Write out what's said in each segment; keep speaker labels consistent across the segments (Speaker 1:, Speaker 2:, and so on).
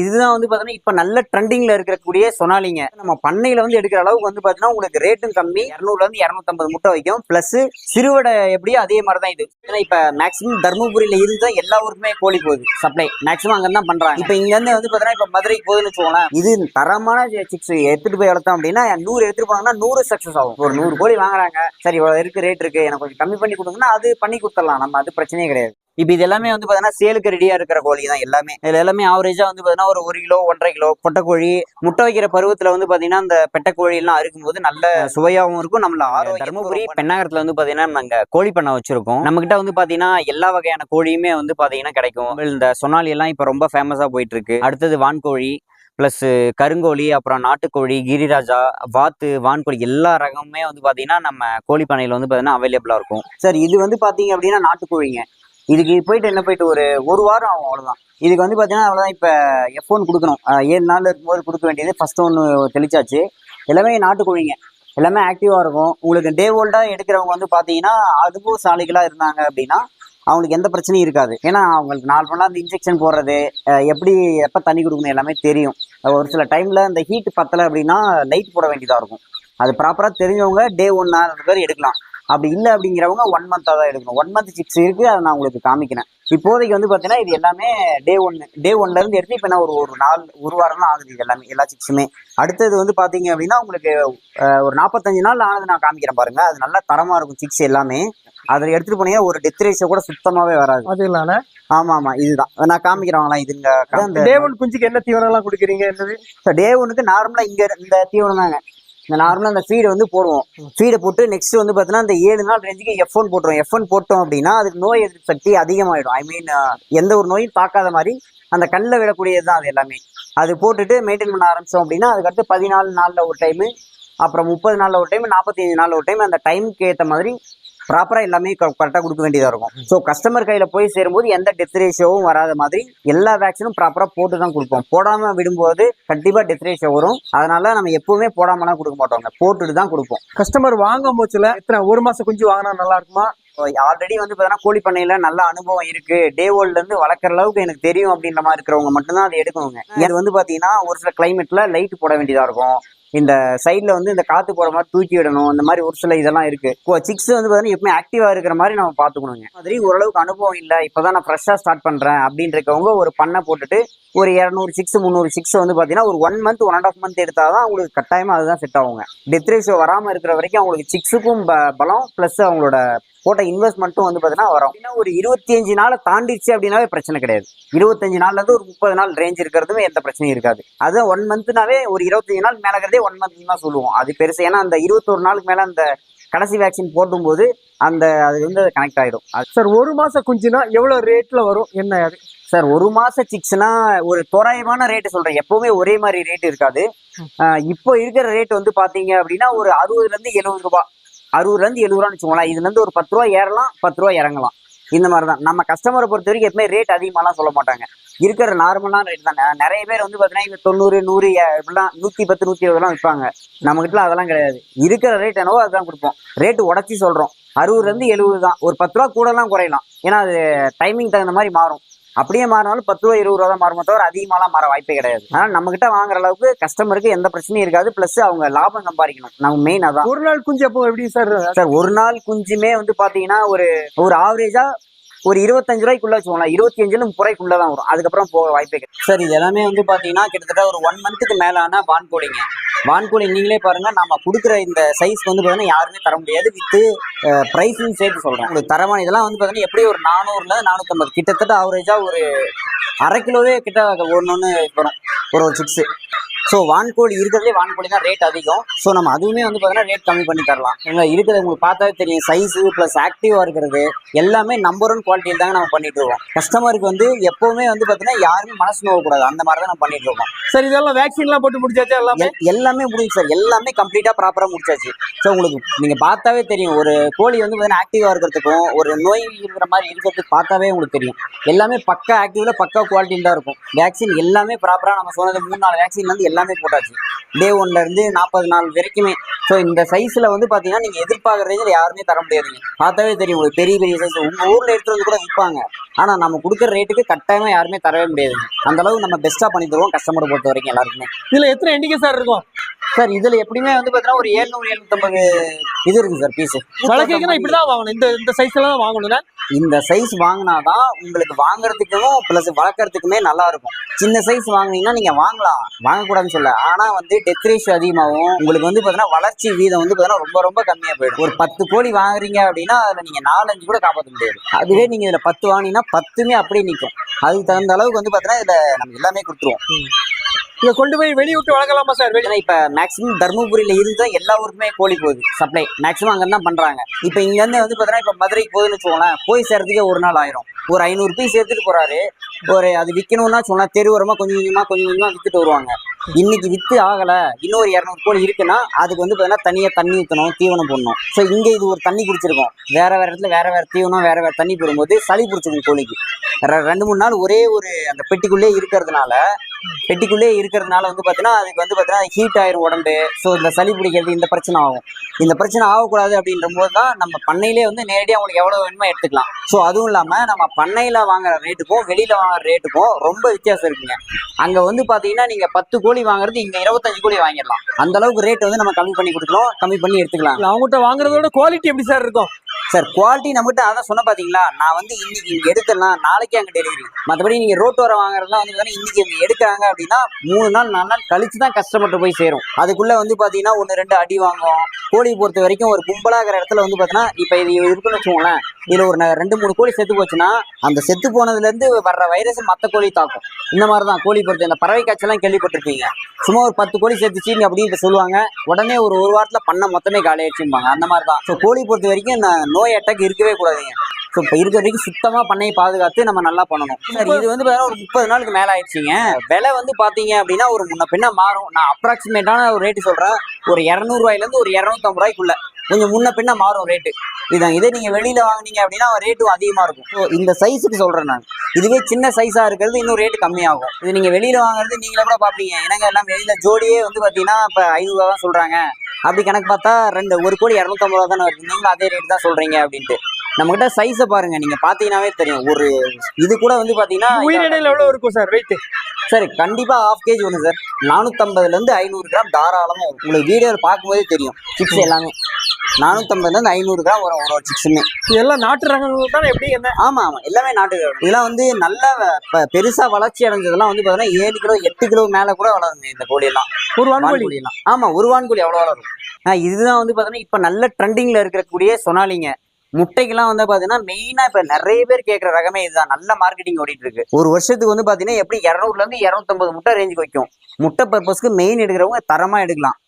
Speaker 1: இதுதான் வந்து பாத்தீங்கன்னா இப்ப நல்ல ட்ரெண்டிங்ல இருக்கக்கூடிய சொனாலிங்க. நம்ம பண்ணையில வந்து எடுக்கிற அளவுக்கு வந்து பாத்தீங்கன்னா உங்களுக்கு ரேட்டும் கம்மி. இரநூறுல இருந்து இரநூத்தம்பது முட்டை வைக்கும் பிளஸ் சிறுவடை எப்படியோ அதே மாதிரி தான் இது. ஏன்னா இப்ப மேக்ஸிமம் தர்மபுரியில இருந்து தான் எல்லா ஊருக்குமே கோழி போகுது. சப்ளை மேக்ஸிமம் அங்கே தான் பண்றாங்க. இப்ப இங்க இருந்து வந்து பாத்தீங்கன்னா இப்ப மதுரைக்கு போகுதுன்னு வச்சுக்கோங்களேன். இது தரமான சிக்ஸ் எடுத்துட்டு போய் வளர்த்தோம் அப்படின்னா நூறு எடுத்துட்டு போனாங்கன்னா நூறு சக்சஸ் ஆகும். ஒரு நூறு கோழி வாங்குறாங்க. சரி இவ்வளவு இருக்கு ரேட் இருக்கு. எனக்கு கொஞ்சம் கம்மி பண்ணி கொடுங்கன்னா அது பண்ணி கொடுத்துடலாம். நம்ம அது பிரச்சனையே கிடையாது. இப்போ இது எல்லாமே வந்து பார்த்தீங்கன்னா சேலுக்கு ரெடியா இருக்கிற கோழி தான் எல்லாமே. இதுல எல்லாமே ஆவரேஜா வந்து பார்த்தீங்கன்னா ஒரு ஒரு கிலோ ஒன்றரை கிலோ பொட்டைக்கோழி முட்டை வைக்கிற பருவத்துல வந்து பார்த்தீங்கன்னா அந்த பெட்டைக்கோழி எல்லாம் அறுக்கும்போது நல்ல சுவையாகவும் இருக்கும் நம்மள ஆரோக்கியம் தருமபுரி பெண்ணாகரத்துல வந்து பார்த்தீங்கன்னா நாங்க கோழி பண்ணை வச்சிருக்கோம். நம்ம கிட்ட வந்து பார்த்தீங்கன்னா எல்லா வகையான கோழியுமே வந்து பார்த்தீங்கன்னா கிடைக்கும். இந்த சொனாலி எல்லாம் இப்போ ரொம்ப ஃபேமஸா போயிட்டு இருக்கு அடுத்தது வான்கோழி ப்ளஸ் கருங்கோழி அப்புறம் நாட்டுக்கோழி கிரிராஜா வாத்து வான்கோழி எல்லா ரகமுமே வந்து பார்த்தீங்கன்னா நம்ம கோழி பண்ணையில் வந்து பார்த்தீங்கன்னா அவைலபிளாக இருக்கும். சார் இது வந்து பார்த்தீங்க அப்படின்னா நாட்டுக்கோழிங்க. இதுக்கு போயிட்டு என்ன போயிட்டு ஒரு ஒரு வாரம் ஆகும் அவ்வளோதான் இதுக்கு வந்து பார்த்தீங்கன்னா அவ்வளோதான் இப்போ எஃப் ஒன் கொடுக்கணும். ஏழு நாள் இருக்கும்போது கொடுக்க வேண்டியது ஃபஸ்ட்டு ஒன்று தெளிச்சாச்சு. எல்லாமே நாட்டுக்கோழிங்க எல்லாமே ஆக்டிவாக இருக்கும். உங்களுக்கு டே ஓல்டாக எடுக்கிறவங்க வந்து பார்த்தீங்கன்னா அனுபவசாலிகளாக இருந்தாங்க அப்படின்னா அவங்களுக்கு எந்த பிரச்சனையும் இருக்காது. ஏன்னா அவங்களுக்கு நார்மலாக அந்த இன்ஜெக்ஷன் போடுறது எப்படி எப்போ தண்ணி கொடுக்கணும் எல்லாமே தெரியும். ஒரு சில டைமில் இந்த ஹீட் பத்தலை அப்படின்னா லைட் போட வேண்டியதாக இருக்கும். அது ப்ராப்பராக தெரிஞ்சவங்க டே ஒன் பேர் எடுக்கலாம். அப்படி இல்லை அப்படிங்கிறவங்க ஒன் மந்த்தாக தான் எடுக்கணும். ஒன் மந்த் சிக்ஸ் இருக்குது அதை நான் உங்களுக்கு காமிக்கிறேன். இப்போதைக்கு வந்து பார்த்தீங்கன்னா இது எல்லாமே டே ஒன்று டே ஒன்லேருந்து எடுத்து இப்போ நான் ஒரு ஒரு நாள் ஒரு வாரம் தான் ஆகுது இது எல்லாமே எல்லா சிக்ஸுமே அடுத்தது வந்து பார்த்தீங்க அப்படின்னா உங்களுக்கு ஒரு நாற்பத்தஞ்சு நாள் ஆனது நான் காமிக்கிறேன் பாருங்க. அது நல்லா தரமாக இருக்கும் சிக்ஸ் எல்லாமே. அதில் எடுத்துகிட்டு போனீங்கன்னா ஒரு டெத் ரேஷியோ கூட சுத்தமாகவே வராது.
Speaker 2: அது இல்லாம
Speaker 1: ஆமாம் ஆமாம் இதுதான். நான் காமிக்கிறவங்களா இதுங்க அந்த
Speaker 2: டேவன் குஞ்சுக்கு என்ன தீவனம் எல்லாம் கொடுக்குறீங்க என்னது?
Speaker 1: டே ஒன்றுக்கு நார்மலாக இங்கே இந்த தீவனம் தாங்க. இந்த நார்மலாக அந்த ஃபீடை வந்து போடுவோம். ஃபீடை போட்டு நெக்ஸ்ட் வந்து பார்த்தீங்கன்னா அந்த ஏழு நாள் ரேஞ்சுக்கு எஃப் ஒன் போட்டுருவோம் எஃப் ஒன் போட்டோம் அப்படின்னா அதுக்கு நோய் எதிர்ப்பு சக்தி அதிகமாகிடும் ஐ மீன் எந்த ஒரு நோயும் தாக்காத மாதிரி அந்த கல்லில் விடக்கூடியது தான் அது எல்லாமே. அது போட்டுட்டு மெயின்டைன் பண்ண ஆரம்பிச்சோம் அப்படின்னா அதுக்கடுத்து பதினாலு நாளில் ஒரு டைமு அப்புறம் முப்பது நாளில் ஒரு டைம் நாற்பத்தஞ்சு நாளில் ஒரு டைம் அந்த டைமுக்கு ஏற்ற மாதிரி ப்ராப்பராக எல்லாமே கரெக்டாக கொடுக்க வேண்டியதாக இருக்கும். ஸோ கஸ்டமர் கையில் போய் சேரும்போது எந்த டெத் ரேஷியோவும் வராத மாதிரி எல்லா வேக்சினும் ப்ராப்பராக போட்டு தான் கொடுப்போம். போடாமல் விடும்போது கண்டிப்பாக டெத் ரேஷியோ வரும். அதனால நம்ம எப்பவுமே போடாமலாம் கொடுக்க மாட்டோங்க போட்டுட்டு தான் கொடுப்போம்.
Speaker 2: கஸ்டமர் வாங்கும் போச்சுல எத்தனை ஒரு மாசம் குஞ்சு வாங்கினா நல்லா இருக்குமா?
Speaker 1: ஆல்ரெடி வந்து பார்த்தீங்கன்னா கோழி பண்ணையில நல்ல அனுபவம் இருக்கு. டே ஓல்ட்ல இருந்து வளர்க்குற அளவுக்கு எனக்கு தெரியும் அப்படின்ற மாதிரி இருக்கிறவங்க மட்டும்தான் அதை எடுக்கணுங்க. இது வந்து பார்த்தீங்கன்னா ஒரு சில கிளைமேட்ல லைட் போட வேண்டியதா இருக்கும். இந்த சைடில் வந்து இந்த காற்று போகிற மாதிரி தூக்கி விடணும். அந்த மாதிரி ஒரு சில இதெல்லாம் இருக்கு. சிக்ஸ் வந்து பார்த்தீங்கன்னா எப்பவுமே ஆக்டிவாக இருக்கிற மாதிரி நம்ம பார்த்துக்கணுங்க. மாதிரி ஓரளவுக்கு அனுபவம் இல்லை. இப்போ தான் நான் ஃப்ரெஷ்ஷாக ஸ்டார்ட் பண்ணுறேன் அப்படின்னு ஒரு பண்ணை போட்டுட்டு ஒரு இரநூறு சிக்ஸ் முந்நூறு சிக்ஸ் வந்து பார்த்தீங்கன்னா ஒரு one month one and half month எடுத்தால் தான் அவங்களுக்கு கட்டாயமாக அதுதான் செட் ஆகுங்க. டெத் ரேஷியோ வராமல் இருக்கிற வரைக்கும் அவங்களுக்கு சிக்ஸுக்கும் பலம் ப்ளஸ் அவங்களோட போட்ட இன்வெஸ்ட்மெண்ட்டும் வந்து பார்த்தீங்கன்னா வரும். அப்படின்னா ஒரு இருபத்தி அஞ்சு நாளை தாண்டிடுச்சு அப்படின்னாவே பிரச்சனை கிடையாது. இருபத்தஞ்சு நாள்ல இருந்து ஒரு முப்பது நாள் ரேஞ்ச் இருக்கிறதுமே எந்த பிரச்சனையும் இருக்காது. அது ஒன் மந்த்னாவே ஒரு இருபத்தஞ்சு நாள் மேலே ஒன் மந்த் தான் சொல்லுவோம். அது பெருசு. ஏன்னா அந்த இருபத்தொரு நாளுக்கு மேல அந்த கடைசி வேக்சின் போடும்போது அந்த அது வந்து கனெக்ட் ஆயிடும். அது
Speaker 2: சார் ஒரு மாசம் குஞ்சுனா எவ்வளவு ரேட்ல வரும்? என்ன அது?
Speaker 1: சார் ஒரு மாச சிக்ஸ்னா ஒரு தோராயமான ரேட்டு சொல்றேன். எப்பவுமே ஒரே மாதிரி ரேட் இருக்காது. இப்போ இருக்கிற ரேட் வந்து பாத்தீங்க அப்படின்னா ஒரு அறுபதுல இருந்து எழுபது ரூபாய் அறுபதுல இருந்து எழுபது ரூபான்னு வச்சுக்கோங்களேன். இதுல இருந்து ஒரு பத்து ரூபா ஏறலாம் பத்து ரூபா இறங்கலாம். இந்த மாதிரி தான் நம்ம கஸ்டமரை பொறுத்த வரைக்கும் எப்பவுமே ரேட் அதிகமாலாம் சொல்ல மாட்டாங்க. இருக்கிற நார்மலான ரேட் தான். நிறைய பேர் வந்து பார்த்தீங்கன்னா இங்க தொண்ணூறு நூறு இப்படிலாம் நூற்றி பத்து நூற்றி இருபதுலாம் விற்பாங்க நம்மகிட்ட அதெல்லாம் கிடையாது. இருக்கிற ரேட் என்னவோ அதுதான் கொடுப்போம். ரேட்டு உடச்சி சொல்கிறோம் அறுபதுலேருந்து எழுபது தான். ஒரு பத்து ரூபா கூடலாம் குறையலாம். ஏன்னா அது டைமிங் தகுந்த மாதிரி மாறும். அப்படியே மாறினாலும் பத்து ரூபா இருபது ரூபா தான் மாறுமே தவிர அதிகமாலாம் மாற வாய்ப்பே கிடையாது. ஆனால் நம்ம கிட்ட வாங்குற அளவுக்கு கஸ்டமருக்கு எந்த பிரச்சனையும் இருக்காது. ப்ளஸ் அவங்க லாபம் சம்பாதிக்கணும். நம்ம மெயின் அதான்.
Speaker 2: ஒரு நாள் குஞ்சு அப்போ எப்படி சார்
Speaker 1: சார் ஒரு நாள் குஞ்சுமே வந்து பாத்தீங்கன்னா ஒரு ஒரு ஆவரேஜா ஒரு இருபத்தஞ்சு ரூபாய்க்குள்ள வச்சுக்கோங்களேன். இருபத்தி அஞ்சுல முப்பது தான் வரும். அதுக்கப்புறம் போக வாய்ப்பே கிடையாது. சார் இது எல்லாமே வந்து பாத்தீங்கன்னா கிட்டத்தட்ட ஒரு ஒன் மந்த்துக்கு மேலான வான்கோழிங்க வான்கோழி நீங்களே பாருங்க. நம்ம கொடுக்குற இந்த சைஸ் வந்து பாத்தீங்கன்னா யாருமே தர முடியாது. வித்து ப்ரைஸும் சேர்த்து சொல்றேன். ஒரு தரமான இதெல்லாம் வந்து பாத்தீங்கன்னா எப்படி ஒரு நானூறுல நானூத்தம்பது. கிட்டத்தட்ட ஆவரேஜா ஒரு அரை கிலோவே கிட்ட ஒன்று ஒன்று வரும். ஒரு ஒரு சிப்ஸு ஸோ வான்கோழி இருக்கிறதுலே வான்கோழி தான் ரேட் அதிகம். ஸோ நம்ம அதுவுமே வந்து பார்த்தீங்கன்னா ரேட் கம்மி பண்ணி தரலாம். எங்க இருக்கிறது உங்களுக்கு பார்த்தாவே தெரியும். சைஸு ப்ளஸ் ஆக்டிவாக இருக்கிறது. எல்லாமே நம்பர் ஒன் குவாலிட்டியில் தாங்க நம்ம பண்ணிட்டு இருக்கோம். கஸ்டமருக்கு வந்து எப்பவுமே வந்து பார்த்தீங்கன்னா யாருமே மனசு நோவக்கூடாது அந்த மாதிரி தான் நம்ம பண்ணிட்டு இருக்கோம்.
Speaker 2: சார் இதெல்லாம் வேக்சின் எல்லாம் போட்டு முடிச்சாச்சா எல்லாமே?
Speaker 1: எல்- எல்லாமே முடிஞ்சு சார் எல்லாமே கம்ப்ளீட்டாக ப்ராப்பராக முடிச்சாச்சு. ஸோ உங்களுக்கு நீங்கள் பார்த்தாவே தெரியும். ஒரு கோழி வந்து பார்த்தீங்கன்னா ஆக்டிவாக இருக்கிறதுக்கும் ஒரு நோய் இருக்கிற மாதிரி இருக்கிறதுக்கு பார்த்தாவே உங்களுக்கு தெரியும். எல்லாமே பக்கா ஆக்டிவ்ல பக்கா குவாலிட்டியில் தான் இருக்கும். வேக்சின் எல்லாமே ப்ராப்பராக நம்ம சொன்னது மூணு நாலு வேக்சின் வந்து எல்லாமே போட்டாச்சு. டே ஒன்ல இருந்து நாற்பது நாள் வரைக்குமே. ஸோ இந்த சைஸ்ல வந்து பாத்தீங்கன்னா நீங்க எதிர்பார்க்குற ரேஞ்சில் யாருமே தர முடியாதுங்க. பார்த்தாவே தெரியும் உங்களுக்கு பெரிய பெரிய சைஸ் உங்க ஊர்ல எடுத்துட்டு வந்து கூட விற்பாங்க ஆனா நம்ம கொடுக்குற ரேட்டுக்கு கட்டாயமா யாருமே தரவே முடியாதுங்க. அந்த அளவுக்கு நம்ம பெஸ்ட்டா பண்ணி தருவோம் கஸ்டமரை பொறுத்த வரைக்கும் எல்லாருக்குமே.
Speaker 2: இதுல எத்தனை எண்ணிக்கை சார் இருக்கும்?
Speaker 1: சார் இதுல எப்படியுமே வந்து பாத்தீங்கன்னா ஒரு ஏழ்நூறு எழுநூத்தம்பது இது இருக்கு சார் பீஸ்
Speaker 2: வழக்கைக்குன்னா இப்படிதான் வாங்கணும். இந்த இந்த சைஸ்ல தான் வாங்கணும்னா
Speaker 1: இந்த சைஸ் வாங்கினாதான் உங்களுக்கு வாங்குறதுக்கும் ப்ளஸ் வளர்க்கறதுக்குமே நல்லா இருக்கும். சின்ன சைஸ் வாங்குனீங்கன்னா நீங்க வாங்கலாம். வாங்கக்கூடாதுன்னு சொல்ல ஆனா வந்து டெத் ரேஷியோ அதிகமாகும். உங்களுக்கு வந்து பாத்தீங்கன்னா வளர்ச்சி வீதம் வந்து பாத்தீங்கன்னா ரொம்ப ரொம்ப கம்மியா போயிடும். ஒரு பத்து கோழி வாங்குறீங்க அப்படின்னா அதுல நீங்க நாலஞ்சு கூட காப்பாற்ற முடியாது. அதுவே நீங்க இதுல பத்து வாங்கினீங்கன்னா பத்துமே அப்படியே நிற்கும் அதுக்கு தகுந்த அளவுக்கு வந்து பாத்தீங்கன்னா இதுல நம்ம எல்லாமே கொடுத்துருவோம்.
Speaker 2: இதை கொண்டு போய் வெளிய விட்டு வளர்க்கலாமா சார்?
Speaker 1: ஏன்னா இப்ப மேக்ஸிமம் தருமபுரியில இருந்து எல்லா ஊருக்குமே கோழி போகுது. சப்ளை மேக்ஸிமம் அங்க தான் பண்றாங்க. இப்ப இங்க இருந்து வந்து பாத்தீங்கன்னா இப்ப மதுரைக்கு போகுதுன்னு வச்சுக்கோங்களேன் போய் சேர்றதுக்கே ஒரு நாள் ஆயிரும். ஒரு ஐநூறு பீஸ் எடுத்துட்டு போறாரு. ஒரு அது விற்கணும்னா சொன்னா தெருவோரமா கொஞ்சம் கொஞ்சமா கொஞ்சம் கொஞ்சமா வித்துட்டு வருவாங்க. இன்னைக்கு வித்து ஆகல இன்னொரு இரநூறு கோழி இருக்குன்னா அதுக்கு வந்து பாத்தீங்கன்னா தனியா தண்ணி ஊற்றணும் தீவனம் போடணும். ஸோ இங்க இது ஒரு தண்ணி குடிச்சிருக்கோம். வேற வேற இடத்துல வேற வேற தீவனம் வேற வேற தண்ணி போடும்போது சளி பிடிச்சிருக்கும் கோழிக்கு. ரெண்டு மூணு நாள் ஒரே ஒரு அந்த பெட்டிக்குள்ளே இருக்கிறதுனால பெட்டிக்குள்ளே இருக்கிறதுனால வந்து பார்த்தீங்கன்னா அதுக்கு வந்து பார்த்தீங்கன்னா ஹீட் ஆயிரும் உடம்பு. ஸோ இந்த சளி பிடிக்கிறது இந்த பிரச்சனை ஆகும். இந்த பிரச்சனை ஆகக்கூடாது அப்படின்ற போது தான் நம்ம பண்ணையிலே வந்து நேரடியாக உங்களுக்கு எவ்வளோ வேணுமோ எடுத்துக்கலாம். ஸோ அதுவும் இல்லாமல் நம்ம பண்ணையில் வாங்குற ரேட்டுக்கும் வெளியில் வாங்குற ரேட்டுக்கும் ரொம்ப வித்தியாசம் இருக்குங்க. அங்கே வந்து பார்த்தீங்கன்னா நீங்கள் பத்து கோழி வாங்குறது இங்கே இருபத்தஞ்சு கோழி வாங்கிடலாம். அந்த அளவுக்கு ரேட் வந்து நம்ம கம்மி பண்ணி கொடுக்கலாம். கம்மி பண்ணி எடுத்துக்கலாம்.
Speaker 2: அவங்ககிட்ட வாங்குறதோட குவாலிட்டி எப்படி சார் இருக்கும்?
Speaker 1: சார் குவாலிட்டி நம்மகிட்ட அதான் சொன்ன பாத்தீங்களா? நான் வந்து இன்னைக்கு இங்க எடுத்துடலாம் நாளைக்கு அங்க டெலிவரி மற்றபடி நீங்க ரோட்டோர வாங்குறதுலாம் வந்து பாத்தீங்கன்னா இன்னைக்கு இங்க எடுக்கிறாங்க அப்படின்னா மூணு நாள் நாலு நாள் கழிச்சு தான் கஸ்டமர்கிட்ட போய் சேரும். அதுக்குள்ள வந்து பார்த்தீங்கன்னா ஒன்று ரெண்டு அடி வாங்கும் கோழி பொறுத்த வரைக்கும் ஒரு கும்பலாகிற இடத்துல வந்து பார்த்தீங்கன்னா இப்போ இது இருக்குன்னு வச்சுக்கோங்களேன் இதில் ஒரு ரெண்டு மூணு கோழி செத்து போச்சுன்னா அந்த செத்து போனதுலேருந்து வர்ற வைரஸ் மற்ற கோழி தாக்கும். இந்த மாதிரி தான் கோழி பொறுத்த இந்த பறவை காய்ச்சலாம் கேள்விப்பட்டிருப்பீங்க. சும்மா ஒரு பத்து கோழி செத்துச்சின்னு அப்படின்னு சொல்லுவாங்க. உடனே ஒரு ஒரு வாரத்தில் பண்ண மொத்தமே காலியாச்சும்பாங்க அந்த மாதிரி தான் ஸோ கோழி பொறுத்த வரைக்கும் நோய் அட்டாக் இருக்கவே கூடாதுங்க. ஸோ இப்போ இருக்கிற வரைக்கும் சுத்தமா பண்ணையை பாதுகாத்து நம்ம நல்லா பண்ணணும். சார். இது வந்து பார்த்தீங்கன்னா ஒரு முப்பது நாளுக்கு மேல ஆயிடுச்சுங்க. விலை வந்து பாத்தீங்க அப்படின்னா ஒரு முன்ன பின்ன மாறும். நான் அப்ராக்சிமேட்டான ஒரு ரேட்டு சொல்றேன். ஒரு இரநூறுவாயில இருந்து ஒரு இரநூத்தம்பது ரூபாய்க்குள்ள. கொஞ்சம் முன்ன பின்ன மாறும் ரேட்டு இதான். இதே நீங்க வெளியில வாங்குனீங்க அப்படின்னா ரேட்டும் அதிகமா இருக்கும். ஸோ இந்த சைஸுக்கு சொல்றேன் நான். இதுவே சின்ன சைஸா இருக்கிறது இன்னும் ரேட் கம்மியாகும். இது நீங்க வெளியில வாங்குறது நீங்களே கூட பாப்பீங்க. என்னங்க எல்லாம் வெளியில ஜோடியே வந்து பாத்தீங்கன்னா இப்ப ஐநூறுவா தான் சொல்றாங்க. அப்படி கணக்கு பார்த்தா ரெண்டு ஒரு கோடி இரநூத்தம்பது ரூபா தானே வருது. நீங்களும் அதே ரேட் தான் சொல்றீங்க அப்படின்ட்டு. நம்மகிட்ட சைஸை பாருங்க நீங்க பாத்தீங்கன்னாவே தெரியும். ஒரு இது கூட வந்து பாத்தீங்கன்னா
Speaker 2: உயிரிடையில எவ்வளவு இருக்கும் சார் வெயிட்
Speaker 1: சரி கண்டிப்பா ஹாஃப் கேஜி வரும் சார் நானூத்தம்பதுல இருந்து ஐநூறு கிராம் தாராளமா வரும். உங்களுக்கு வீடியோவில் பார்க்கும்போதே தெரியும். சிக்ஸ் எல்லாமே. நானூத்தம்பதுல இருந்து ஐநூறு கிராம் வரும் ஒரு ஒரு சிக்ஸுமே
Speaker 2: இதெல்லாம் நாட்டு ரகங்கள் தான்? எப்படி என்ன?
Speaker 1: ஆமா ஆமா. எல்லாமே நாட்டு ரகம். இதெல்லாம் வந்து நல்ல பெருசா வளர்ச்சி அடைஞ்சதெல்லாம் வந்து பாத்தீங்கன்னா ஏழு கிலோ எட்டு கிலோ மேல கூட வளருங்க இந்த கோழியெல்லாம்.
Speaker 2: ஒரு வான்கோழி?
Speaker 1: வான்கோழியெல்லாம் ஆமா ஒரு வான்கோழி எவ்வளவு வளரும். இதுதான் வந்து பாத்தீங்கன்னா இப்ப நல்ல ட்ரெண்டிங்ல இருக்கக்கூடிய சொனாலிங்க. முட்டைக்கெல்லாம் வந்து பாத்தீங்கன்னா மெயினா இப்ப நிறைய பேர் கேட்கற ரகமே இதுதான். நல்ல மார்க்கெட்டிங் ஓடிட்டு இருக்கு ஒரு வருஷத்துக்கு வந்து பாத்தீங்கன்னா எப்படி இருநூறுல இருந்து இரநூத்தம்பது முட்டை ரேஞ்சுக்கு வைக்கும். முட்டை பர்பஸ்க்கு மெயின் எடுக்கிறவங்க தரமா எடுக்கலாம்.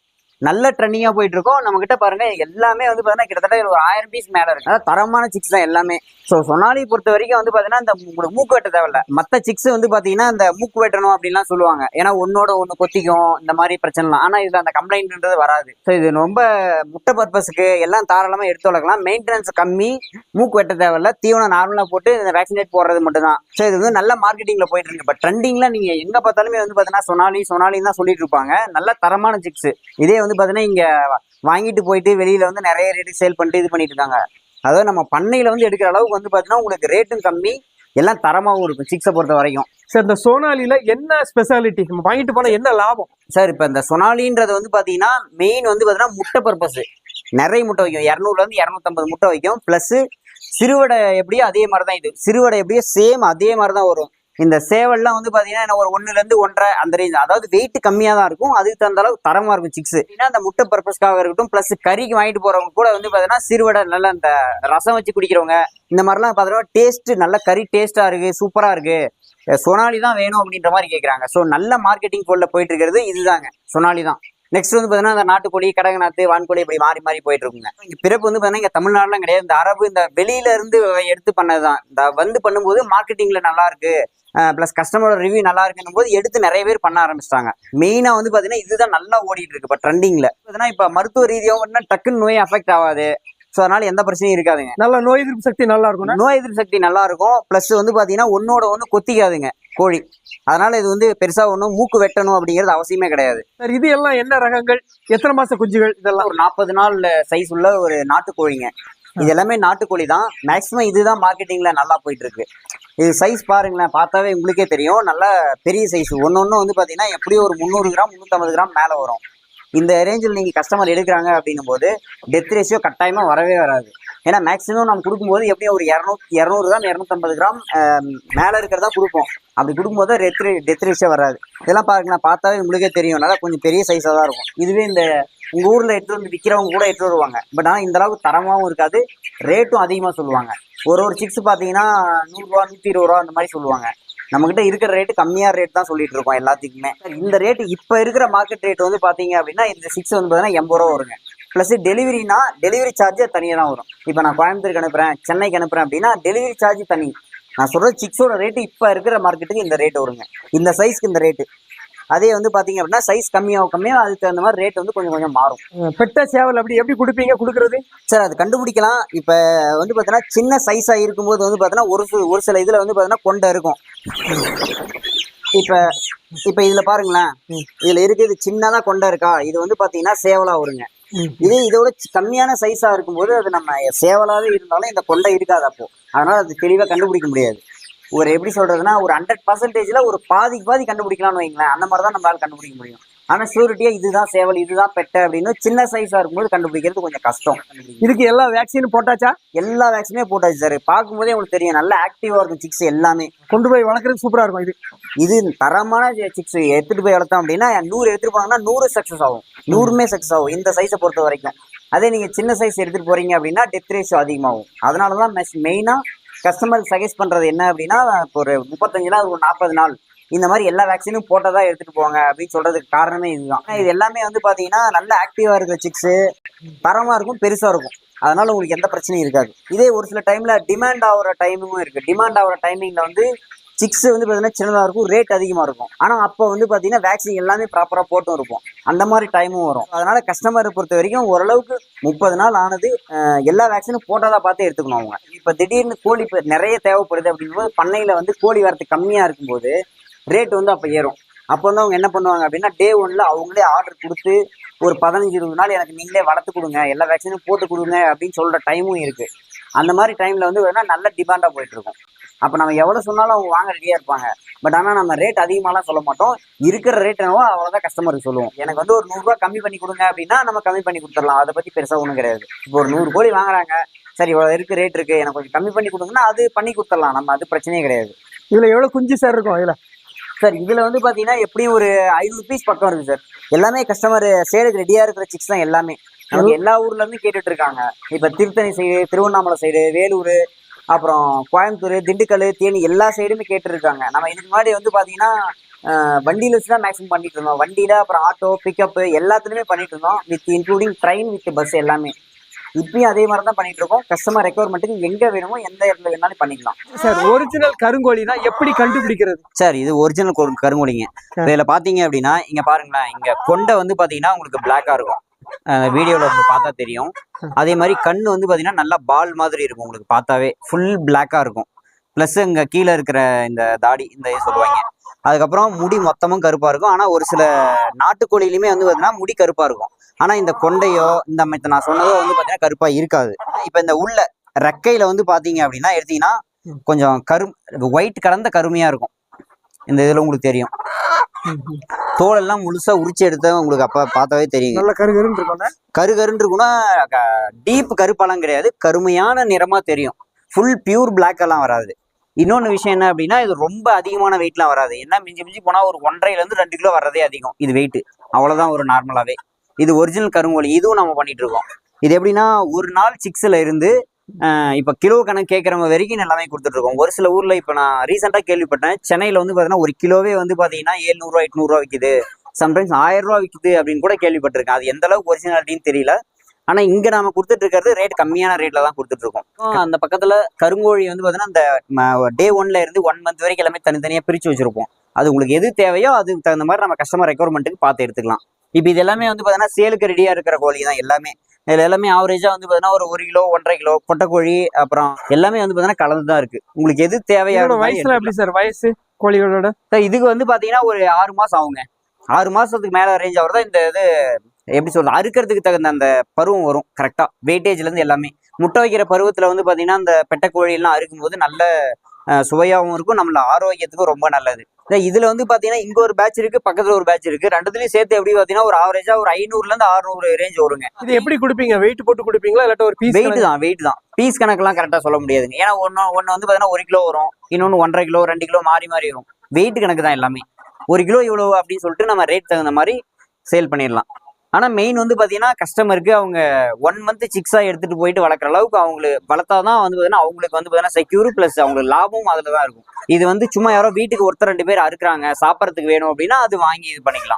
Speaker 1: நல்ல ட்ரெண்டிங்காக போயிட்டு இருக்கோம் நம்ம கிட்ட பாருங்க எல்லாமே வந்து பார்த்தீங்கன்னா கிட்டத்தட்ட ஒரு ஆயிரம் பீஸ் மேலே இருக்கு. அதாவது தரமான சிக்ஸ் தான் எல்லாமே. ஸோ சொனாலி பொறுத்த வரைக்கும் வந்து பார்த்தீங்கன்னா இந்த உங்களுக்கு மூக்கு வெட்ட தேவையில்ல. மற்ற சிக்ஸ் வந்து பார்த்தீங்கன்னா இந்த மூக்கு வெட்டணும் அப்படின்லாம் சொல்லுவாங்க. ஏன்னா ஒன்னோட ஒன்று கொத்திக்கும் இந்த மாதிரி பிரச்சனைலாம். ஆனால் இதில் அந்த கம்ப்ளைண்ட்ன்றது வராது. ஸோ இது ரொம்ப முட்டை பர்பஸ்க்கு எல்லாம் தாராளமாக எடுத்து வளர்க்கலாம். மெயின்டெனன்ஸ் கம்மி மூக்கு வெட்ட தேவையில்ல. தீவனம் நார்மலாக போட்டு இந்த வேக்சினேட் போடுறது மட்டும்தான். ஸோ இது வந்து நல்ல மார்க்கெட்டிங்ல போயிட்டு இருக்கு. இப்போ ட்ரெண்டிங்கில் நீங்கள் எங்கே பார்த்தாலுமே வந்து பார்த்தீங்கன்னா சொனாலி சொனாலின்னு தான் சொல்லிட்டு இருப்பாங்க. நல்ல தரமான சிக்ஸ் இதே வந்து பாத்தீங்கன்னா இங்க வாங்கிட்டு போயிட்டு வெளியில வந்து நிறைய ரேட்டு சேல் பண்ணிட்டு இது பண்ணிட்டு இருக்காங்க. அதாவது நம்ம பண்ணையில வந்து எடுக்கிற அளவுக்கு வந்து பாத்தீங்கன்னா உங்களுக்கு ரேட்டும் கம்மி எல்லாம் தரமாகவும் இருக்கும் சிக்ஸை பொறுத்த வரைக்கும்.
Speaker 2: சார் இந்த சோனாலில என்ன ஸ்பெஷாலிட்டி நம்ம வாங்கிட்டு போனா என்ன லாபம்?
Speaker 1: சார் இப்போ இந்த சொனாலின்றது வந்து பார்த்தீங்கன்னா மெயின் வந்து பார்த்தீங்கன்னா முட்டை பர்பஸ் நிறைய முட்டை வைக்கும். இரநூறுலேருந்து இரநூத்தம்பது முட்டை வைக்கும். ப்ளஸ் சிறுவடை எப்படியோ அதே மாதிரி தான் இது. சிறுவடை எப்படியோ சேம் அதே மாதிரி தான் வரும். இந்த சேவல்லாம் வந்து பார்த்தீங்கன்னா என்ன ஒரு ஒன்றுலேருந்து ஒன்றரை அந்த ரேஞ்ச் அதாவது வெயிட் கம்மியாக தான் இருக்கும். அதுக்கு தகுந்த அளவு தரமாக இருக்கும் சிக்ஸ் ஏன்னா அந்த முட்டை பர்பஸ்க்காக இருக்கட்டும் ப்ளஸ் கறிக்கு வாங்கிட்டு போகிறவங்க கூட வந்து பார்த்தீங்கன்னா சிறுவடை நல்லா அந்த ரசம் வச்சு குடிக்கிறவங்க இந்த மாதிரிலாம் பார்த்தீங்கன்னா டேஸ்ட் நல்ல கறி டேஸ்ட்டாக இருக்குது சூப்பராக இருக்குது சொனாலி தான் வேணும் அப்படின்ற மாதிரி கேட்குறாங்க ஸோ நல்ல மார்க்கெட்டிங் போல போயிட்டு இருக்கிறது இதுதாங்க. சொனாலி தான். நெக்ஸ்ட் வந்து பார்த்தீங்கன்னா அந்த நாட்டுக்கோழி கடகநாத்து வான்கோழி இப்படி மாறி மாறி போயிட்டு இருக்குங்க இங்க பிறப்பு வந்து பார்த்தீங்கன்னா இங்க தமிழ்நாடுலாம் கிடையாது. இந்த அரபு இந்த வெளியில இருந்து எடுத்து பண்ணதுதான். இந்த வந்து பண்ணும்போது மார்க்கெட்டிங்ல நல்லா இருக்கு. ப்ளஸ் கஸ்டமரோட ரிவ்யூ நல்லா இருக்குன்னும் போது எடுத்து நிறைய பேர் பண்ண ஆரம்பிச்சிட்டாங்க. மெயினா வந்து பாத்தீங்கன்னா இதுதான் நல்லா ஓடிட்டு இருக்கு இப்போ ட்ரெண்டிங்ல பார்த்தீங்கன்னா இப்போ மருத்துவ ரீதியாக டக்குன்னு நோய் அஃபெக்ட் ஆகாது. ஸோ அதனால எந்த பிரச்சனையும் இருக்காதுங்க.
Speaker 2: நல்ல நோய் எதிர்ப்பு சக்தி நல்லா இருக்கும்
Speaker 1: நோய் எதிர்ப்பு சக்தி நல்லா இருக்கும். ப்ளஸ் வந்து பார்த்தீங்கன்னா ஒன்னோட ஒன்று கொத்திக்காதுங்க. கோழி. அதனால இது வந்து பெருசாக ஒன்றும் மூக்கு வெட்டணும் அப்படிங்கிறது அவசியமே கிடையாது.
Speaker 2: சார் இது எல்லாம் என்ன ரகங்கள்? எத்தனை மாச குஞ்சுகள் இதெல்லாம்?
Speaker 1: ஒரு நாற்பது நாள் சைஸ் உள்ள ஒரு நாட்டுக்கோழிங்க. இது எல்லாமே நாட்டுக்கோழி தான். மேக்ஸிமம் இதுதான் மார்க்கெட்டிங்ல நல்லா போயிட்டு இருக்கு இது சைஸ் பாருங்களேன் பார்த்தாவே உங்களுக்கே தெரியும். நல்லா பெரிய சைஸ் ஒன்று ஒன்று வந்து பார்த்தீங்கன்னா எப்படியும் ஒரு முந்நூறு கிராம் முந்நூற்றம்பது கிராம் மேலே வரும். இந்த ரேஞ்சில் நீங்கள் கஸ்டமர் எடுக்கிறாங்க அப்படின்னும் போது டெத் ரேஷியோ கட்டாயமாக வரவே வராது. ஏன்னா மேக்ஸிமம் நம்ம கொடுக்கும்போது எப்படியும் ஒரு இரநூத்தி இரநூறு கிராம் இரநூத்தம்பது கிராம் மேலே இருக்கிறதா கொடுப்போம். அப்படி கொடுக்கும்போது டெத் டெத் ரேஷியோ வராது. இதெல்லாம் பாருங்களேன் பார்த்தாவே உங்களுக்கே தெரியும். நல்லா கொஞ்சம் பெரிய சைஸாக தான் இருக்கும். இதுவே இந்த உங்கள் ஊரில் எடுத்துகிட்டு வந்து விற்கிறவங்க கூட எடுத்துகிட்டு வருவாங்க. பட் ஆனால் இந்த அளவுக்கு தரமாகவும் இருக்காது. ரேட்டும் அதிகமாக சொல்லுவாங்க. ஒரு ஒரு சிக்ஸ் பார்த்தீங்கன்னா நூறுரூவா நூற்றி இருபது ரூபா அந்த மாதிரி சொல்லுவாங்க. நம்மகிட்ட இருக்கிற ரேட்டு கம்மியாக ரேட் தான் சொல்லிட்டு இருக்கோம் எல்லாத்துக்குமே. இந்த ரேட்டு இப்போ இருக்கிற மார்க்கெட் ரேட் வந்து பார்த்தீங்க அப்படின்னா இந்த சிக்ஸ் வந்து பார்த்தீங்கன்னா எண்பது ரூபா வருங்க. ப்ளஸ் டெலிவரினா டெலிவரி சார்ஜ் தனியாக தான் வரும். இப்போ நான் கோயம்புத்தூருக்கு அனுப்புகிறேன் சென்னைக்கு அனுப்புகிறேன் அப்படின்னா டெலிவரி சார்ஜ் தனி. நான் சொல்கிற சிக்ஸோட ரேட்டு இப்போ இருக்கிற மார்க்கெட்டுக்கு இந்த ரேட் வருங்க. இந்த சைஸ்க்கு இந்த ரேட்டு அதே வந்து பார்த்தீங்க அப்படின்னா சைஸ் கம்மியாக கம்மியாக அதுக்கு தகுந்த மாதிரி ரேட் வந்து கொஞ்சம் கொஞ்சம் மாறும்.
Speaker 2: பெட்ட சேவல் அப்படி எப்படி கொடுப்பீங்க கொடுக்கறது?
Speaker 1: சார் அது கண்டுபிடிக்கலாம். இப்போ வந்து பார்த்தீங்கன்னா சின்ன சைஸாக இருக்கும்போது வந்து பார்த்தீங்கன்னா ஒரு சில ஒரு சில இதில் வந்து பார்த்தீங்கன்னா கொண்டை இருக்கும். இப்போ இப்போ இதில் பாருங்களேன். இதில் இருக்குது சின்னதாக கொண்டை இருக்கா? இது வந்து பார்த்தீங்கன்னா சேவலாக வருங்க. இதே இதோட கம்மியான சைஸாக இருக்கும்போது அது நம்ம சேவலாகவே இருந்தாலும் இந்த கொண்டை இருக்காது அப்போ. அதனால் அது தெளிவாக கண்டுபிடிக்க முடியாது. ஒரு எப்படி சொல்றதுன்னா ஒரு ஹண்ட்ரட் பர்சன்டேஜில் ஒரு பாதிக்கு பாதி கண்டுபிடிக்கலாம்னு வைங்களேன். அந்த மாதிரி தான் நம்மளால கண்டுபிடிக்க முடியும். ஆனால் ஷூரிட்டியாக இதுதான் சேவல் இதுதான் பெட்டை அப்படின்னு சின்ன சைஸாக இருக்கும்போது கண்டுபிடிக்கிறது கொஞ்சம் கஷ்டம்.
Speaker 2: இதுக்கு எல்லா வேக்சினும் போட்டாச்சா?
Speaker 1: எல்லா வேக்சினுமே போட்டாச்சு சார் பார்க்கும்போதே உங்களுக்கு தெரியும். நல்ல ஆக்டிவாக இருக்கும் சிக்ஸ் எல்லாமே.
Speaker 2: கொண்டு போய் வளர்க்குறது சூப்பரா இருக்கும் இது.
Speaker 1: இது தரமான சிக்ஸ் எடுத்துட்டு போய் வளர்த்தோம் அப்படின்னா நூறு எடுத்துட்டு போனாங்கன்னா நூறு சக்ஸஸ் ஆகும். நூறுமே சக்ஸஸ் ஆகும் இந்த சைஸை பொறுத்த வரைக்கும். அதே நீங்க சின்ன சைஸ் எடுத்துட்டு போறீங்க அப்படின்னா டெத் ரேஷியோ அதிகமாகும். அதனால தான் மெயினா கஸ்டமர் சஜஸ்ட் பண்றது என்ன அப்படின்னா இப்போ ஒரு முப்பத்தஞ்சு நாள் ஒரு நாற்பது நாள். இந்த மாதிரி எல்லா வேக்சினும் போட்டதா எடுத்துட்டு போங்க அப்படின்னு சொல்றதுக்கு காரணமே இதுதான். இது எல்லாமே வந்து பாத்தீங்கன்னா நல்ல ஆக்டிவா இருக்கிற சிக்ஸ் தரமா இருக்கும் பெருசா இருக்கும். அதனால உங்களுக்கு எந்த பிரச்சனையும் இருக்காது. இதே ஒரு சில டைம்ல டிமாண்ட் ஆகிற டைமிங்கும் இருக்கு. டிமாண்ட் ஆகிற டைமிங்ல வந்து சிக்ஸ் வந்து பார்த்தீங்கன்னா சின்னதாக இருக்கும் ரேட் அதிகமாக இருக்கும். ஆனால் அப்போ வந்து பார்த்தீங்கன்னா வேக்சின் எல்லாமே ப்ராப்பராக போட்டும் இருக்கும். அந்த மாதிரி டைமும் வரும். அதனால் கஸ்டமரை பொறுத்த வரைக்கும் ஓரளவுக்கு முப்பது நாள் ஆனது எல்லா வேக்சினும் போட்டதாக பார்த்து எடுத்துக்கணும் அவங்க. இப்போ திடீர்னு கோழி இப்போ நிறைய தேவைப்படுது அப்படிங்கும்போது பண்ணையில் வந்து கோழி வரத்து கம்மியாக இருக்கும்போது ரேட் வந்து அப்போ ஏறும். அப்போ வந்து அவங்க என்ன பண்ணுவாங்க அப்படின்னா டே ஒன்ல அவங்களே ஆர்டர் கொடுத்து ஒரு பதினஞ்சு இருபது நாள் எனக்கு நீங்களே வளர்த்து கொடுங்க எல்லா வேக்சினும் போட்டு கொடுங்க அப்படின்னு சொல்கிற டைமும் இருக்குது அந்த மாதிரி டைமில் வந்து வேணால் நல்ல டிமாண்டாக போயிட்டுருக்கும் அப்போ நம்ம எவ்வளோ சொன்னாலும் அவங்க வாங்க ரெடியாக இருப்பாங்க. பட் ஆனால் நம்ம ரேட் அதிகமாகலாம் சொல்ல மாட்டோம். இருக்கிற ரேட் என்னவோ அவ்வளோதான் கஸ்டமருக்கு சொல்லுவோம். எனக்கு வந்து ஒரு நூறுரூவா கம்மி பண்ணி கொடுங்க அப்படின்னா நம்ம கம்மி பண்ணி கொடுத்துடலாம். அதை பற்றி பெருசாக ஒன்றும் கிடையாது. இப்போ ஒரு நூறு கோழி வாங்குறாங்க. சரி இவ்வளோ இருக்குது ரேட் இருக்குது எனக்கு கொஞ்சம் கம்மி பண்ணி கொடுங்கன்னா அது பண்ணி கொடுத்துடலாம். நம்ம அது பிரச்சனையே கிடையாது.
Speaker 2: இதில் எவ்வளோ குஞ்சு சார் இருக்கும்? இதில்
Speaker 1: சார் இதுல வந்து பாத்தீங்கன்னா எப்படியும் ஒரு ஐநூறு பீஸ் பக்கம் இருக்கு சார் எல்லாமே கஸ்டமர் சேலுக்கு ரெடியா இருக்கிற சிக்ஸ் தான் எல்லாமே. நமக்கு எல்லா ஊர்ல இருந்து கேட்டுட்டு இருக்காங்க. இப்ப திருத்தணி சைடு திருவண்ணாமலை சைடு வேலூர் அப்புறம் கோயம்புத்தூர் திண்டுக்கல் தேனி எல்லா சைடுமே கேட்டு இருக்காங்க. நம்ம இதுக்கு முன்னாடி வந்து பாத்தீங்கன்னா வண்டியில வச்சு தான் மேக்ஸிமம் பண்ணிட்டு இருந்தோம். வண்டியில அப்புறம் ஆட்டோ பிக்கப் எல்லாத்துலயுமே பண்ணிட்டு இருந்தோம் with including train with bus எல்லாமே. இப்பயும் அதே மாதிரி தான் பண்ணிட்டு இருக்கோம் கஸ்டமர் ரெக்குவயர்மெண்ட்டுக்கு எங்க வேணுமோ எந்த இடத்துல வேணாலும் பண்ணிக்கலாம்.
Speaker 2: சார் ஒரிஜினல் கருங்கோழினா எப்படி கண்டுபிடிக்கிறது?
Speaker 1: சார் இது ஒரிஜினல் கருங்கோழிங்க. இதுல பாத்தீங்க அப்படின்னா இங்க பாருங்களேன் இங்க கொண்டை வந்து பாத்தீங்கன்னா உங்களுக்கு பிளாக்கா இருக்கும். வீடியோல உங்களுக்கு பார்த்தா தெரியும். அதே மாதிரி கண்ணு வந்து பாத்தீங்கன்னா நல்லா பால் மாதிரி இருக்கும் உங்களுக்கு பார்த்தாவே. ஃபுல் பிளாக்கா இருக்கும். ப்ளஸ் இங்க கீழே இருக்கிற இந்த தாடி இந்த சொல்லுவாங்க. அதுக்கப்புறம் முடி மொத்தமும் கருப்பா இருக்கும். ஆனா ஒரு சில நாட்டுக்கோழிலையுமே வந்து பாத்தீங்கன்னா முடி கருப்பா இருக்கும். ஆனா இந்த கொண்டையோ இந்த மத்த நான் சொன்னதோ வந்து பாத்தீங்கன்னா கருப்பா இருக்காது. இப்ப இந்த உள்ள ரெக்கையில வந்து பாத்தீங்க அப்படின்னா எடுத்தீங்கன்னா கொஞ்சம் கரு ஒயிட் கலந்த கருமையா இருக்கும். இந்த இதுல உங்களுக்கு தெரியும். தோல் எல்லாம் முழுசா உரிச்சு எடுத்தா உங்களுக்கு அப்ப பார்த்தாவே தெரியுங்க
Speaker 2: நல்ல கருகருன்னு இருக்கும்
Speaker 1: கரு கருன்னு இருக்குன்னா டீப் கருப்பெல்லாம் கிடையாது. கருமையான நிறமா தெரியும். ஃபுல் பியூர் Black எல்லாம் வராது. இன்னொன்று விஷயம் என்ன அப்படின்னா இது ரொம்ப அதிகமான வெயிட்லாம் வராது. என்ன மிஞ்சி மிஞ்சி போனால் ஒரு ஒன்றரைலேருந்து ரெண்டு கிலோ வர்றதே அதிகம் இது வெயிட் அவ்வளோதான் ஒரு நார்மலாகவே இது ஒரிஜினல் கருங்கோழி இதுவும் நம்ம பண்ணிட்டு இருக்கோம். இது எப்படின்னா ஒரு நாள் சிக்ஸில் இருந்து இப்போ கிலோ கணக்கு கேட்குறவங்க வரைக்கும் எல்லாமே கொடுத்துட்ருக்கோம் ஒரு சில ஊரில் இப்போ நான் ரீசெண்டாக கேள்விப்பட்டேன் சென்னையில் வந்து பார்த்தீங்கன்னா ஒரு கிலோவே வந்து பார்த்தீங்கன்னா ஏழ்நூறுவா எட்நூறுரூவா விற்கிது சம்டைம்ஸ் ஆயிரம் ரூபா விற்கிது அப்படின்னு கூட கேள்விப்பட்டிருக்கேன். அது எந்த அளவுக்கு ஒரிஜினாலிட்டின்னு தெரியல. ஆனா இங்க நாம கொடுத்துட்டு இருக்கிறது ரேட் கம்மியான ரேட்ல தான் கொடுத்துட்டு இருக்கோம் அந்த பக்கத்துல கருங்கோழி வந்து பாத்தீங்கன்னா அந்த டே ஒன்ல இருந்து ஒன் மந்த் வரைக்கும் எல்லாமே தனித்தனியா பிரிச்சு வச்சிருப்போம். அது உங்களுக்கு எது தேவையோ அதுக்கு தகுந்த மாதிரி நம்ம கஸ்டமர் ரெக்குவயர்மெண்ட்டுக்கு பார்த்து எடுத்துக்கலாம். இப்போ இது எல்லாமே வந்து பாத்தீங்கன்னா சேலுக்கு ரெடியா இருக்கிற கோழி தான் எல்லாமே. இதுல எல்லாமே ஆவரேஜா வந்து பாத்தீங்கன்னா ஒரு ஒரு கிலோ ஒன்றரை கிலோ பொட்டைக்கோழி அப்புறம் எல்லாமே வந்து பாத்தீங்கன்னா கலந்து தான் இருக்கு. உங்களுக்கு எது தேவையான
Speaker 2: வயசுல எப்படி சார் வயசு கோழிகளோட?
Speaker 1: சார் இதுக்கு வந்து பாத்தீங்கன்னா ஒரு ஆறு மாசம் ஆகுங்க. ஆறு மாசத்துக்கு மேல ரேஞ்ச் ஆகுறதா இந்த இது எப்படி சொல்றது அறுக்கிறதுக்கு தகுந்த அந்த பருவம் வரும் கரெக்டா வெயிட்டேஜ்ல இருந்து எல்லாமே. முட்டை வைக்கிற பருவத்துல வந்து பாத்தீங்கன்னா அந்த பெட்டைக்கோழி எல்லாம் அறுக்கும்போது நல்ல அஹ், சுவையாவும் இருக்கும் நம்மள ஆரோக்கியத்துக்கும் ரொம்ப நல்லது. இதுல வந்து பாத்தீங்கன்னா இங்க ஒரு பேட்ச் இருக்கு பக்கத்துல ஒரு பேட்ச் இருக்கு. ரெண்டுத்துலயும் சேர்த்து எப்படி பாத்தீங்கன்னா ஒரு ஆவரேஜா ஒரு ஐநூறுல இருந்து அறுநூறு ரேஞ்ச் வருங்க.
Speaker 2: இது எப்படி கொடுப்பீங்க? வெயிட் போட்டு கொடுப்பீங்களா இல்லாட்ட ஒரு பீஸ்
Speaker 1: வெயிட் தான் வெயிட் தான். பீஸ் கணக்கெல்லாம் கரெக்டா சொல்ல முடியாதுங்க. ஏன்னா ஒன்னு ஒன்னு வந்து பாத்தீங்கன்னா ஒரு கிலோ வரும். இன்னொன்னு ஒன்றரை கிலோ ரெண்டு கிலோ மாறி மாறி வரும். வெயிட் கணக்கு தான் எல்லாமே. ஒரு கிலோ இவ்வளவு அப்படின்னு சொல்லிட்டு நம்ம ரேட் தகுந்த மாதிரி சேல் பண்ணிடலாம். ஆனா மெயின் வந்து பாத்தீங்கன்னா கஸ்டமருக்கு அவங்க ஒன் மந்த் சிக்ஸா எடுத்துட்டு போயிட்டு வளர்க்குற அளவுக்கு அவங்களுக்கு வளர்த்தாதான் வந்து பாத்தீங்கன்னா அவங்களுக்கு வந்து பார்த்தீங்கன்னா செக்யூர் ப்ளஸ் அவங்களுக்கு லாபமும் அதில் தான் இருக்கும். இது வந்து சும்மா யாரோ வீட்டுக்கு ஒருத்தர் ரெண்டு பேர் அறுக்குறாங்க சாப்பிட்றதுக்கு வேணும் அப்படின்னா அது வாங்கி இது பண்ணிக்கலாம்.